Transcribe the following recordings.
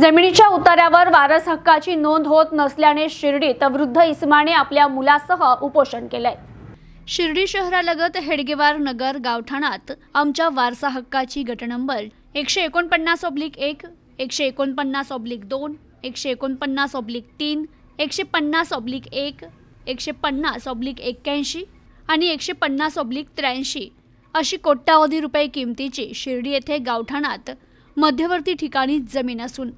जमिनीच्या उतार्यावर वारस हक्काची नोंद होत नसल्याने शिर्डीत वृद्ध इस्माने आपल्या मुलासह उपोषण केलंय. शिर्डी शहरालगत हेडगेवार नगर गावठाणात आमच्या वारसा हक्काची गट नंबर एकशे एकोणपन्नास ऑब्लिक एक एकशे एकोणपन्नास ऑब्लिक दोन एकशे एकोणपन्नास ऑब्लिक तीन एकशे पन्नास ऑब्लिक एक एकशे पन्नास ऑब्लिक एक्क्याऐंशी आणि एकशे पन्नास ऑब्लिक त्र्याऐंशी अशी कोट्यावधी रुपये किमतीची शिर्डी येथे गावठाणात मध्यवर्ती ठिकाणी जमीन असून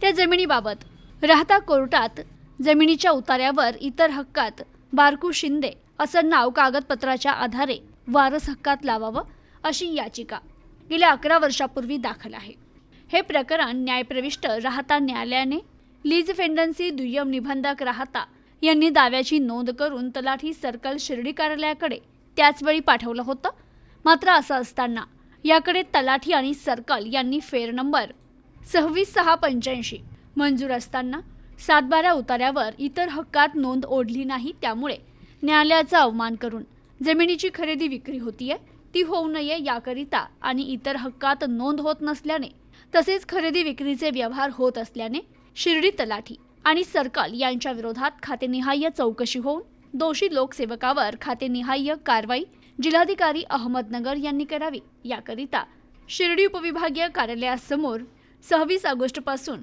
त्या जमिनीबाबत. राहता कोर्टात जमिनीच्या उतार्यावर इतर हक्कात बारकू शिंदे असं नाव कागदपत्राच्या आधारे वारस हक्कात लावावं अशी याचिका गेल्या अकरा वर्षापूर्वी दाखल आहे. हे प्रकरण न्यायप्रविष्ट राहता न्यायालयाने लीज फेंडन्सी दुय्यम निबंधक राहता यांनी दाव्याची नोंद करून तलाठी सर्कल शिर्डी कार्यालयाकडे त्याचवेळी पाठवलं होतं. मात्र असं असताना याकडे तलाठी आणि सर्कल यांनी फेर नंबर सव्वीस सहा पंच्याऐंशी. मंजूर असताना सातबारा उतार्यावर इतर हक्कात नोंद ओढली नाही त्यामुळे न्यायालयाचा अवमान करून जमिनीची खरेदी विक्री होतीये ती होऊ नये याकरिता आणि इतर हक्कात नोंद होत नसल्याने तसेच खरेदी विक्रीचे व्यवहार होत असल्याने शिर्डी तलाठी आणि सर्कल यांच्या विरोधात खातेनिहाय्य चौकशी होऊन दोषी लोकसेवकावर खातेनिहाय्य कारवाई जिल्हाधिकारी अहमदनगर यांनी करावी. याकरिता शिर्डी उपविभागीय कार्यालयासमोर सव्वीस ऑगस्टपासून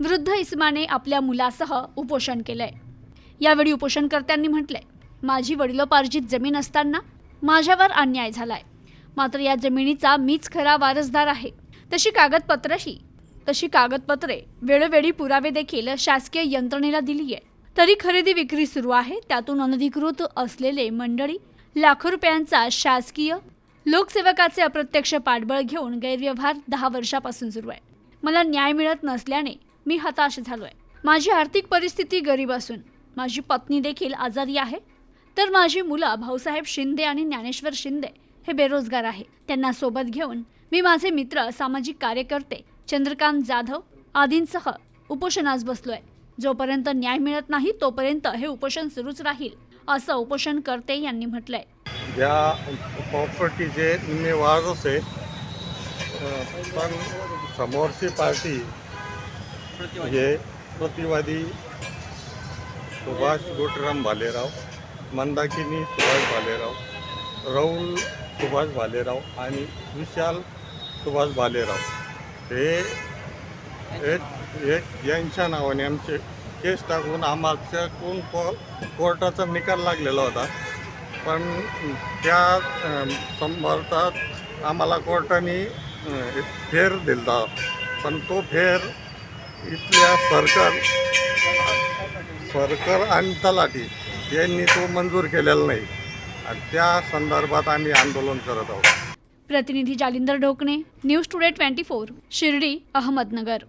वृद्ध इस्माने आपल्या मुलासह उपोषण केलंय. यावेळी उपोषणकर्त्यांनी म्हटलंय माझी वडिलोपार्जित जमीन असताना माझ्यावर अन्याय झालाय. मात्र या जमिनीचा मीच खरा वारसदार आहे. तशी कागदपत्रही तशी कागदपत्रे वेळोवेळी पुरावे देखील शासकीय यंत्रणेला दिली आहे तरी खरेदी विक्री सुरू आहे. त्यातून अनधिकृत असलेले मंडळी लाखो रुपयांचा शासकीय लोकसेवकाचे अप्रत्यक्ष पाठबळ घेऊन गैरव्यवहार दहा वर्षापासून सुरू आहे. मला न्याय मिळत नसल्याने मी हताश झालोय. माझी आर्थिक परिस्थिती गरीब असून माझी पत्नी देखील आजारी आहे. तर माझी मुलं भाऊसाहेब शिंदे आणि ज्ञानेश्वर शिंदे हे बेरोजगार आहे. त्यांना सोबत घेऊन मी माझे मित्र सामाजिक कार्यकर्ते चंद्रकांत जाधव आदींसह उपोषणास बसलोय. जोपर्यंत न्याय मिळत नाही तोपर्यंत हे उपोषण सुरूच राहील असं उपोषणकर्ते यांनी म्हटलंय. या प्रॉपर्टीचे निम्मे वारस आहे पण समोरची पार्टी हे प्रतिवादी सुभाष गोटराम भालेराव मंदाकिनी सुभाष भालेराव राहुल सुभाष भालेराव आणि विशाल सुभाष भालेराव. हे एक एक यांच्या नावाने आमचे केस टाकून आम्हाला कोण को कोर्टाचा निकाल लागलेला होता. पण त्या अं, आम्हाला कोर्टाने फेर दिला पण तो फेर इथल्या सरकार सरकार आणि तलाठी यांनी तो मंजूर केलेला नाही. आणि त्या संदर्भात आम्ही आंदोलन करत आहोत. प्रतिनिधी Jalindar Dhokane news today twenty four Shirdi Ahmednagar.